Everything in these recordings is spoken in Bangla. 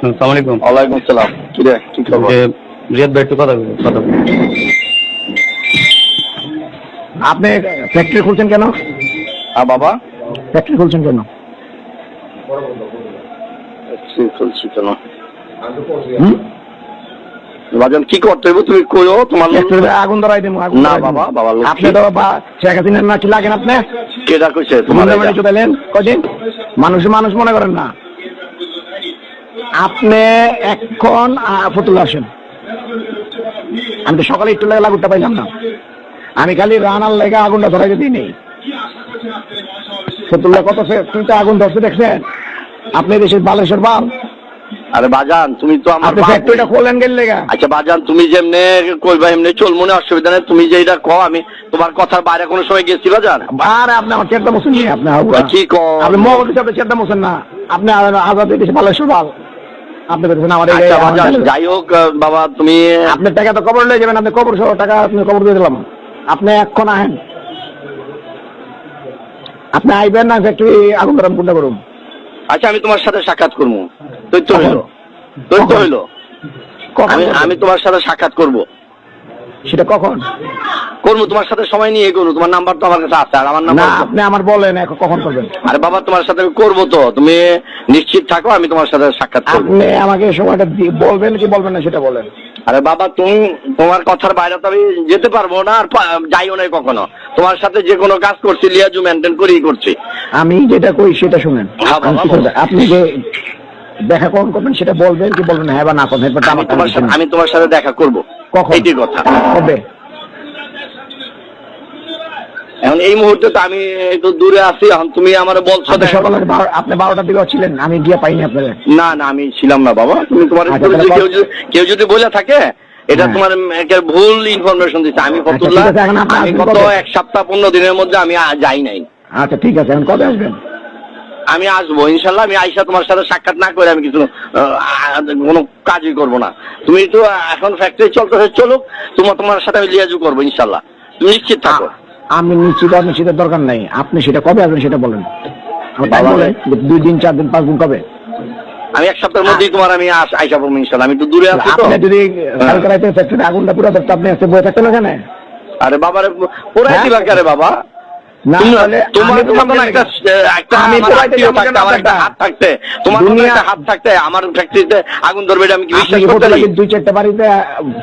আসসালামু আলাইকুম। ওয়ালাইকুম আসসালাম। কি রে কি খবর? রিয়াদ ভাই একটু কথা বলব, কথা বলব। আপনি ফ্যাক্টরি খুলছেন কেন? আ বাবা। ফ্যাক্টরি খুলছেন কেন? কি চলছি কেন? বাজান কি করতে হইব তুমি কইও তোমার আগুন ধরাই দেবো না বাবা, বাবা, লক্ষ্মী। আপনি তো বা শেখ হাসিনার নাকি লাগেন আপনি? কেডা কইছে তোমার তোমার কদিন মানুষ মানুষ মনে করেন না। আপনি এখন ফতুল্লা আসেন আমি তো সকালে একটু লাগে লাগুনটা পাইলাম না। আমি খালি রানার লেগে আগুনটা ধরাই দিই নেই ফতুল্লা কত ফ্যাক্টরিতে আগুন ধরছে দেখছেন? আপনি দেশের বালেশ্বর বাল। আরে বাজান তুমি তো আমার ফ্যাক্টরিটা খোলেন গেল লেগা। আচ্ছা বাজান তুমি যেমনে কইবা এমনি চল মনে অসুবিধা নেই। তুমি যে এটা কও আমি তোমার কথার বাইরে কোনো সময় গেছি বাজান? আরে আপনি আমার চেষ্টা বসেন আপনি কি কও? আপনি মহল হিসাবে চেষ্টা বসেন না। আপনি আজাদ দেশে বালেশ্বর বাল। আপনি বলছেন আমার এই- আচ্ছা ছেলে- যাই হোক বাবা তুমি আপনার টাকা তো কবর লয়ে যাবেন আপনি কবর সহ টাকা আপনি কবর দিয়ে দিলাম। আপনি এখন আহেন। আপনি আইবেন না ফ্যাক্টরি আগুন গরম কোনটা করুন। আচ্ছা আমি তোমার সাথে সাক্ষাৎ করব। তথ্য হইল? হইল। আমি আমি তোমার সাথে সাক্ষাৎ করব। সেটা কখন? করব তোমার সাথে সময় নিয়ে করব তোমার নাম্বার তো আমার কাছে আছে আর আমার নাম্বার আপনি আমার বলেন এখন কখন করবেন? আরে বাবা তোমার সাথে আমি করব তো তুমি নিশ্চিত থাকো আমি তোমার সাথে সাক্ষাৎ করব। আপনি আমাকে সময়টা বলবেন কি বলবেন না সেটা বলেন। আরে বাবা তুমি তোমার কথার বাইরে তো আমি যেতে পারব না আর যাইও না কখনো। তোমার সাথে যে কোনো কাজ করছি লিয়াজু মেনটেন করেই করছি। আমি যেটা কই সেটা শুনেন। হ্যাঁ? আপনি যে দেখা কখন করবেন সেটা বলবেন কি বলবেন হ্যাঁ বা না করবেন আমি তোমার সাথে দেখা করব। কখন? এইটি কথা। কবে? এখন এই মুহূর্তে তো আমি একটু দূরে আছি এখন তুমি আমার বলছো আপনি বারোটার দিকে ছিলেন আমি গিয়ে পাইনি আপনাদের না না আমি ছিলাম না বাবা। তুমি তোমার আচ্ছা, কেউ যদি কেউ যদি বলে থাকে এটা হ্যাঁ। তোমার একটা ভুল ইনফরমেশন দিচ্ছে আমি আচ্ছা, ফতুল্লাহ আমি গত এক সপ্তাহ পনেরো দিনের মধ্যে আমি যাই নাই। আচ্ছা ঠিক আছে এখন কবে আসবেন? আমি আসব ইনশাল্লাহ আমি আইসা তোমার সাথে সাক্ষাৎ না করে আমি কিছু কোনো কাজই করব না। তুমি একটু এখন ফ্যাক্টরি চলতেছে চলুক তোমার তোমার সাথে আমি লিয়াজু করব ইনশাল্লাহ। তুমি নিশ্চিত থাকো। আমি নিশ্চিত আপনি সেটা দরকার নাই। আপনি সেটা কবে আসবেন সেটা বলেন। দুই দিন চার দিন পাঁচ দিন কবে? আমি এক সপ্তাহের মধ্যেই তোমার আমি আইসা পড়ব ইনশাল্লাহ আমি একটু দূরে আছি তো। আপনি যদি কালকে রাতে ফ্যাক্টরি আগুনটা পুরো আপনি আসতে বয়ে থাকতেন ওখানে? আরে বাবারে পুরাই হ্যাঁ? দিবা কারে বাবা? আমার পোড়াইতে আত্মীয় যাব থাকতে, কেন আমার একটা আপনারটা? হাত থাকতে তোমার মতন দুনিয়া- একটা হাত থাকতে আমার ফ্যাক্টরিতে আগুন ধরবে আমি কি বিশ্বাস করতে পারি দুই চারটা বাড়িতে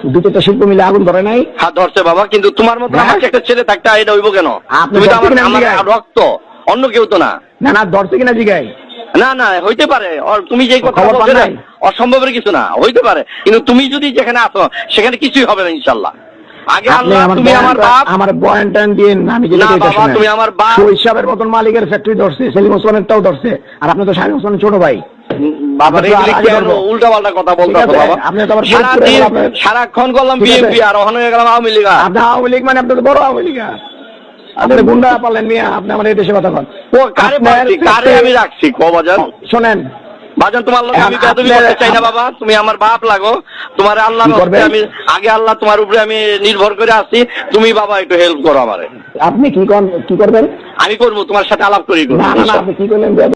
দুই চারটা শিল্প মিলে আগুন ধরে নাই হাত ধরছে বাবা কিন্তু তোমার মতো? একটা ছেলে থাকতে এটা হইব কেন তুমি তো আমার? রক্ত অন্য কেউ তো না না না ধরছে কিনা না না হইতে পারে তুমি কথা নাই? অসম্ভবের কিছু না হইতে পারে কিন্তু তুমি যদি যেখানে আছো সেখানে কিছুই হবে না ইনশাল্লাহ আগে আল্লাহ তুমি আমার বাপ। আমার বয়ান টান দিন আমি যেটা এটা বাবা, তুমি আমার বাপ। শহীদ মতন মালিকের ফ্যাক্টরি ধরছে সেলিম ওসমানেরটাও ধরছে আর আপনি তো শাহিন ছোট ভাই। আপনি আপনি সারাক্ষণ করলাম ঠিক বিএনপি আর ওখানে গেলাম আওয়ামী লীগ। আপনি আওয়ামী লীগ মানে আপনি বড় আওয়ামী লীগ। আর। গুন্ডা পারলেন মিয়া আপনি আমার এই দেশে কথা কারে আমি রাখছি? ক শোনেন বাজান তোমার লোক আমি বেদবি করতে চাই না বাবা তুমি আমার বাপ লাগো। তোমার আল্লাহ আমি আগে আল্লাহ তোমার উপরে আমি নির্ভর করে আছি। তুমি বাবা একটু হেল্প করো আমারে। আপনি কি কি করবেন? আমি করব তোমার সাথে আলাপ করি না না আপনি কি করলেন?